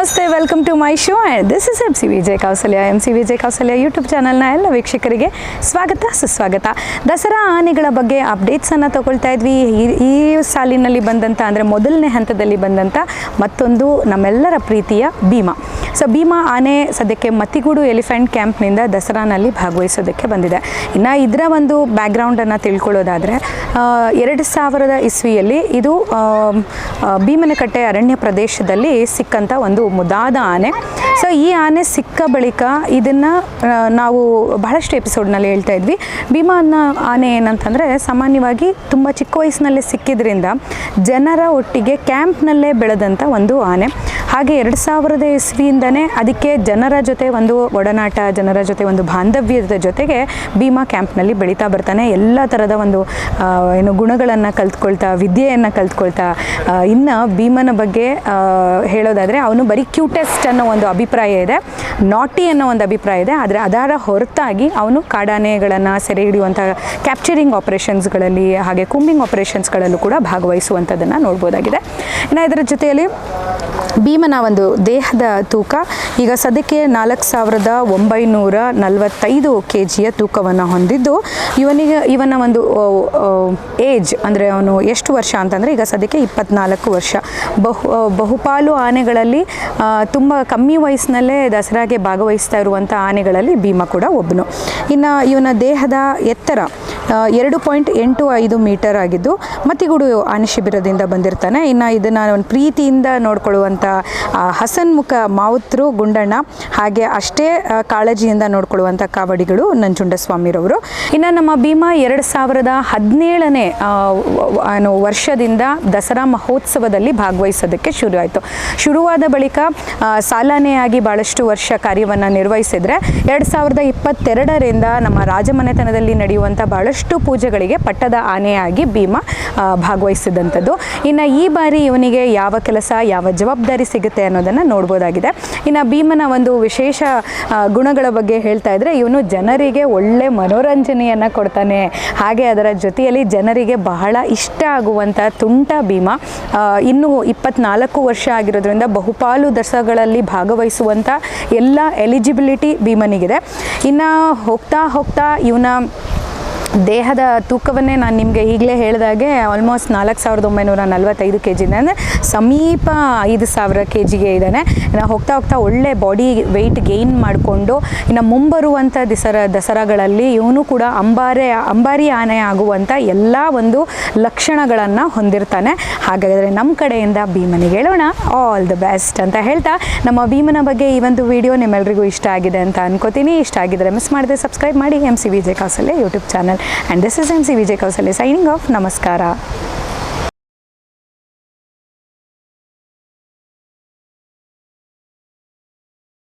ನಮಸ್ತೆ welcome to my show and this is M C Vijay Kousalya M C Vijay Kousalya YouTube ಚಾನಲ್ನ ಎಲ್ಲ ವೀಕ್ಷಕರಿಗೆ ಸ್ವಾಗತ, ಸುಸ್ವಾಗತ. ದಸರಾ ಆನೆಗಳ ಬಗ್ಗೆ ಅಪ್ಡೇಟ್ಸನ್ನು ತಗೊಳ್ತಾ ಇದ್ವಿ. ಈ- ಸಾಲಿನಲ್ಲಿ ಬಂದಂಥ ಅಂದರೆ ಮೊದಲನೇ ಹಂತದಲ್ಲಿ ಬಂದಂಥ ಮತ್ತೊಂದು ನಮ್ಮೆಲ್ಲರ ಪ್ರೀತಿಯ ಭೀಮಾ. ಸೊ ಭೀಮಾ ಆನೆ ಸದ್ಯಕ್ಕೆ ಮತಿಗೂಡು ಎಲಿಫೆಂಟ್ ಕ್ಯಾಂಪ್ನಿಂದ ದಸರಾನಲ್ಲಿ ಭಾಗವಹಿಸೋದಕ್ಕೆ ಬಂದಿದೆ. ಇನ್ನು ಇದರ ಒಂದು ಬ್ಯಾಕ್ಗ್ರೌಂಡನ್ನು ತಿಳ್ಕೊಳ್ಳೋದಾದರೆ ಎರಡು ಸಾವಿರದ ಇಸ್ವಿಯಲ್ಲಿ ಇದು ಭೀಮನಕಟ್ಟೆ ಅರಣ್ಯ ಪ್ರದೇಶದಲ್ಲಿ ಸಿಕ್ಕಂಥ ಒಂದು ಮುದಾದ ಆನೆ. ಸೊ ಈ ಆನೆ ಸಿಕ್ಕ ಬಳಿಕ ಇದನ್ನು ನಾವು ಬಹಳಷ್ಟು ಎಪಿಸೋಡ್ನಲ್ಲಿ ಹೇಳ್ತಾ ಇದ್ವಿ. ಭೀಮಾ ಅನ್ನೋ ಆನೆ ಏನಂತಂದರೆ, ಸಾಮಾನ್ಯವಾಗಿ ತುಂಬ ಚಿಕ್ಕ ವಯಸ್ಸಿನಲ್ಲೇ ಸಿಕ್ಕಿದ್ರಿಂದ ಜನರ ಒಟ್ಟಿಗೆ ಕ್ಯಾಂಪ್ನಲ್ಲೇ ಬೆಳೆದಂಥ ಒಂದು ಆನೆ. ಹಾಗೆ ಎರಡು ಸಾವಿರದ ಇಸ್ವಿಯಿಂದನೇ ಅದಕ್ಕೆ ಜನರ ಜೊತೆ ಒಂದು ಒಡನಾಟ, ಜನರ ಜೊತೆ ಒಂದು ಬಾಂಧವ್ಯದ ಜೊತೆಗೆ ಭೀಮಾ ಕ್ಯಾಂಪ್ನಲ್ಲಿ ಬೆಳೀತಾ ಬರ್ತಾನೆ. ಎಲ್ಲ ಥರದ ಒಂದು ಏನು ಗುಣಗಳನ್ನು ಕಲ್ತ್ಕೊಳ್ತಾ, ವಿದ್ಯೆಯನ್ನು ಕಲ್ತ್ಕೊಳ್ತಾ ಇನ್ನು ಭೀಮನ ಬಗ್ಗೆ ಹೇಳೋದಾದರೆ ಅವನು ಬರೀ ಕ್ಯೂಟೆಸ್ಟ್ ಅನ್ನೋ ಒಂದು ಅಭಿಪ್ರಾಯ ಇದೆ. ನಾಟಿ ಅನ್ನೋ ಒಂದು ಅಭಿಪ್ರಾಯ ಇದೆ. ಆದರೆ ಅದರ ಹೊರತಾಗಿ ಅವನು ಕಾಡಾನೆಗಳನ್ನು ಸೆರೆ ಹಿಡಿಯುವಂಥ ಕ್ಯಾಪ್ಚರಿಂಗ್ ಆಪರೇಷನ್ಸ್ಗಳಲ್ಲಿ ಹಾಗೆ ಕುಂಬಿಂಗ್ ಆಪರೇಷನ್ಸ್ಗಳಲ್ಲೂ ಕೂಡ ಭಾಗವಹಿಸುವಂಥದ್ದನ್ನು ನೋಡ್ಬೋದಾಗಿದೆ. ಇನ್ನು ಇದರ ಜೊತೆಯಲ್ಲಿ ಭೀಮನ ಒಂದು ದೇಹದ ತೂಕ. ಈಗ ಸದ್ಯಕ್ಕೆ ನಾಲ್ಕು ಸಾವಿರದ ಒಂಬೈನೂರ ನಲವತ್ತೈದು ಕೆ ಜಿಯ ತೂಕವನ್ನು ಹೊಂದಿದ್ದು, ಇವನಿಗೆ, ಇವನ ಒಂದು ಏಜ್ ಅಂದರೆ ಅವನು ಎಷ್ಟು ವರ್ಷ ಅಂತಂದರೆ ಈಗ ಸದ್ಯಕ್ಕೆ ಇಪ್ಪತ್ನಾಲ್ಕು ವರ್ಷ. ಬಹು ಬಹುಪಾಲು ಆನೆಗಳಲ್ಲಿ ತುಂಬ ಕಮ್ಮಿ ವಯಸ್ಸಿನಲ್ಲೇ ದಸರಾಗೆ ಭಾಗವಹಿಸ್ತಾ ಇರುವಂಥ ಆನೆಗಳಲ್ಲಿ ಭೀಮ ಕೂಡ ಒಬ್ಬನು ಇನ್ನು ಇವನ ದೇಹದ ಎತ್ತರ ಎರಡು ಪಾಯಿಂಟ್ ಎಂಟು ಐದು ಮೀಟರ್ ಆಗಿದ್ದು ಮತ್ತಿಗೂಡು ಆನೆ ಶಿಬಿರದಿಂದ ಬಂದಿರ್ತಾನೆ. ಇನ್ನು ಇದನ್ನು ಒಂದು ಪ್ರೀತಿಯಿಂದ ನೋಡ್ಕೊಳ್ಳುವಂಥ ಹಸನ್ಮುಖ ಮಾವುತರು ಗುಂಡಣ್ಣ, ಹಾಗೆ ಅಷ್ಟೇ ಕಾಳಜಿಯಿಂದ ನೋಡ್ಕೊಳ್ಳುವಂಥ ಕಾವಡಿಗಳು ನಂಜುಂಡಸ್ವಾಮಿರವರು. ಇನ್ನು ನಮ್ಮ ಭೀಮಾ ಎರಡು ಸಾವಿರದ ಹದಿನೇಳನೇ ವರ್ಷದಿಂದ ದಸರಾ ಮಹೋತ್ಸವದಲ್ಲಿ ಭಾಗವಹಿಸೋದಕ್ಕೆ ಶುರು ಆಯಿತು ಶುರುವಾದ ಬಳಿಕ ಸಾಲಾನೆಯಾಗಿ ಭಾಳಷ್ಟು ವರ್ಷ ಕಾರ್ಯವನ್ನು ನಿರ್ವಹಿಸಿದರೆ, ಎರಡು ಸಾವಿರದ ಇಪ್ಪತ್ತೆರಡರಿಂದ ನಮ್ಮ ರಾಜಮನೆತನದಲ್ಲಿ ನಡೆಯುವಂಥ ಭಾಳಷ್ಟು ಪೂಜೆಗಳಿಗೆ ಪಟ್ಟದ ಆನೆಯಾಗಿ ಭೀಮ ಭಾಗವಹಿಸಿದಂಥದ್ದು. ಇನ್ನು ಈ ಬಾರಿ ಇವನಿಗೆ ಯಾವ ಕೆಲಸ, ಯಾವ ಜವಾಬ್ದಾರಿ ಸಿಗುತ್ತೆ ಅನ್ನೋದನ್ನು ನೋಡ್ಬೋದಾಗಿದೆ. ಇನ್ನು ಭೀಮನ ಒಂದು ವಿಶೇಷ ಗುಣಗಳ ಬಗ್ಗೆ ಹೇಳ್ತಾ ಇದ್ದರೆ ಇವನು ಜನರಿಗೆ ಒಳ್ಳೆ ಮನೋರಂಜನೆಯನ್ನು ಕೊಡ್ತಾನೆ. ಹಾಗೆ ಅದರ ಜೊತೆಯಲ್ಲಿ ಜನರಿಗೆ ಬಹಳ ಇಷ್ಟ ಆಗುವಂಥ ತುಂಟ ಭೀಮ ಇನ್ನೂ ಇನ್ನು ಇಪ್ಪತ್ನಾಲ್ಕು ವರ್ಷ ಆಗಿರೋದ್ರಿಂದ ಬಹುಪಾಲು ದಸಗಳಲ್ಲಿ ಭಾಗವಹಿಸುವಂಥ ಎಲ್ಲ ಎಲಿಜಿಬಿಲಿಟಿ ಭೀಮನಿಗಿದೆ. ಇನ್ನು ಹೋಗ್ತಾ ಹೋಗ್ತಾ ಇವನ ದೇಹದ ತೂಕವನ್ನೇ ನಾನು ನಿಮಗೆ ಈಗಲೇ ಹೇಳಿದಾಗೆ ಆಲ್ಮೋಸ್ಟ್ ನಾಲ್ಕು ಸಾವಿರದ ಒಂಬೈನೂರ ನಲವತ್ತೈದು ಕೆ ಜಿ ಅಂದರೆ ಸಮೀಪ ಐದು ಸಾವಿರ ಕೆ ಜಿಗೆ ಇದ್ದಾನೆ. ಇನ್ನು ಹೋಗ್ತಾ ಹೋಗ್ತಾ ಒಳ್ಳೆ ಬಾಡಿ ವೆಯ್ಟ್ ಗೇನ್ ಮಾಡಿಕೊಂಡು ಇನ್ನು ಮುಂಬರುವಂಥ ದಿಸರ ದಸರಾಗಳಲ್ಲಿ ಇವನು ಕೂಡ ಅಂಬಾರೆ, ಅಂಬಾರಿ ಆನೆ ಆಗುವಂಥ ಎಲ್ಲ ಒಂದು ಲಕ್ಷಣಗಳನ್ನು ಹೊಂದಿರ್ತಾನೆ. ಹಾಗಾದರೆ ನಮ್ಮ ಕಡೆಯಿಂದ ಭೀಮನಿಗೆ ಹೇಳೋಣ. ಆಲ್ ದ ಬೆಸ್ಟ್ ಅಂತ ಹೇಳ್ತಾ ನಮ್ಮ ಭೀಮನ ಬಗ್ಗೆ ಈ ಒಂದು ವಿಡಿಯೋ ನಿಮ್ಮೆಲ್ರಿಗೂ ಇಷ್ಟ ಆಗಿದೆ ಅಂತ ಅನ್ಕೋತೀನಿ. ಇಷ್ಟ ಆಗಿದ್ರೆ ಮಿಸ್ ಮಾಡಿದೆ ಸಬ್ಸ್ಕ್ರೈಬ್ ಮಾಡಿ M C Vijay ಕಾಸಲ್ಲೇ YouTube channel and this is MC Vijay Kausali signing off. Namaskara.